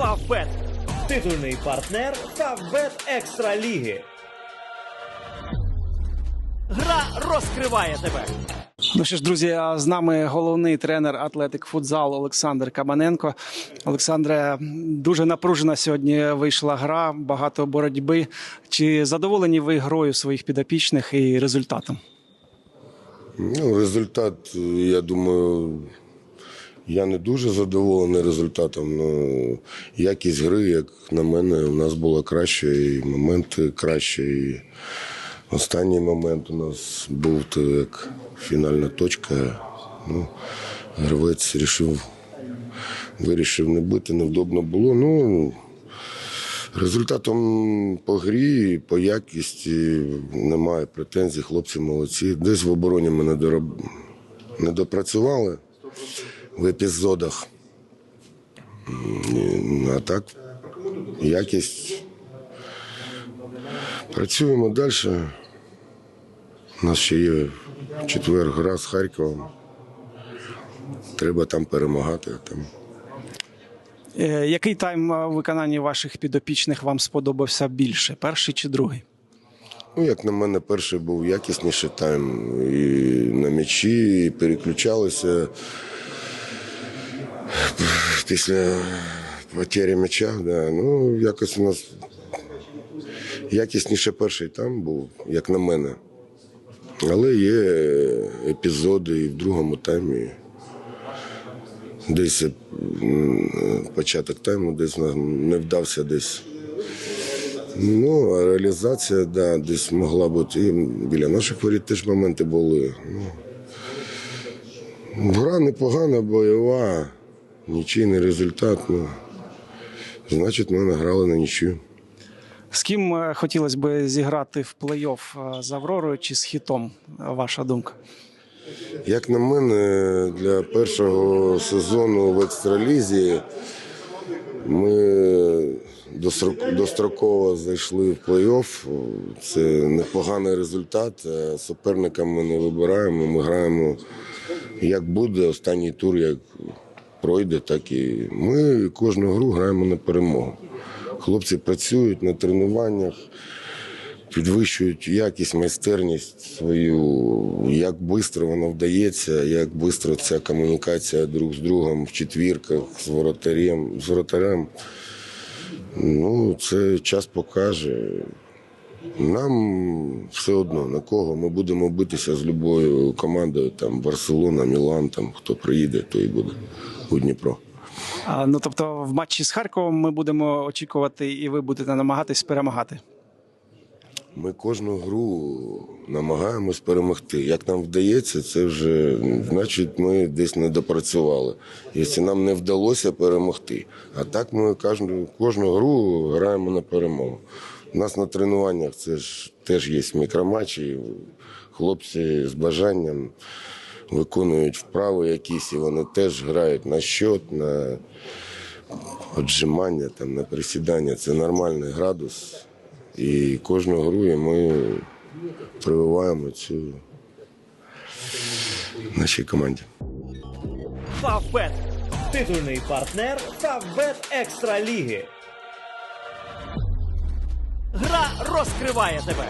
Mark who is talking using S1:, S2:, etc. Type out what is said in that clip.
S1: Фавбет. Титульний партнер Фавбет Екстра Ліги. Гра розкриває тебе.
S2: Ну що ж, друзі, з нами головний тренер атлетик футзал Олександр Кабаненко. Олександре, дуже напружена сьогодні вийшла гра, багато боротьби. Чи задоволені ви грою своїх підопічних і результатом?
S3: Ну, результат, я думаю, я не дуже задоволений результатом. Ну, якість гри, як на мене, у нас була краще, і моменти краще. І останній момент у нас був то як фінальна точка. Ну, гравець рішив, вирішив не бити, невдобно було. Ну, Результатом по грі, по якісті немає претензій, хлопці молодці. Десь в обороні ми не, дороб... в епізодах. А так, якість. Працюємо далі. У нас ще є четвер гра з Харковом. Треба там перемагати. Там.
S2: Е, Який тайм е, у виконанні ваших підопічних вам сподобався більше? Перший чи другий?
S3: Ну, як на мене, перший був якісніший тайм. І на м'ячі, і переключалися після потері м'яча. Да. Ну, якось у нас якісніше перший тайм був, як на мене. Але є епізоди і в другому таймі. Десь початок тайму десь не вдався десь. Ну, а реалізація, да, десь могла бути. І біля наших воріт теж моменти були. Ну, гра непогана, бойова, нічийний результат. Ну, значить, ми награли на нічию.
S2: З ким е, хотілося б зіграти в плей-офф е, з Авророю чи з хітом? Ваша думка?
S3: Як на мене, для першого сезону в екстралізі ми достроково зайшли в плей-офф. Це непоганий результат. Е, Суперника ми не вибираємо. Ми граємо як буде, останній тур як пройде, так і ми кожну гру граємо на перемогу. Хлопці працюють на тренуваннях підвищують якість, майстерність свою, як швидко воно вдається, як швидко ця комунікація друг з другом в четвірках, з воротарем. З воротарем. Ну, це час покаже. Нам все одно на кого ми будемо битися з любою командою, там Барселона, Мілан, там хто приїде, той буде у Дніпро.
S2: А, ну тобто, в матчі з Харковом ми будемо очікувати, і ви будете намагатись перемагати.
S3: Ми кожну гру намагаємось перемогти. Як нам вдається, це вже значить ми десь не допрацювали. Якщо нам не вдалося перемогти. А так ми кожну, кожну гру граємо на перемогу. У нас на тренуваннях це ж теж є мікроматчі. Хлопці з бажанням виконують вправи якісь, і вони теж грають на щот, на отжимання, там, на присідання. Це нормальний градус. І кожну гру ми прививаємо цю нашій команді.
S1: Фавбет. Титульний партнер Фавбет Екстра Ліги. Гра розкриває тебе.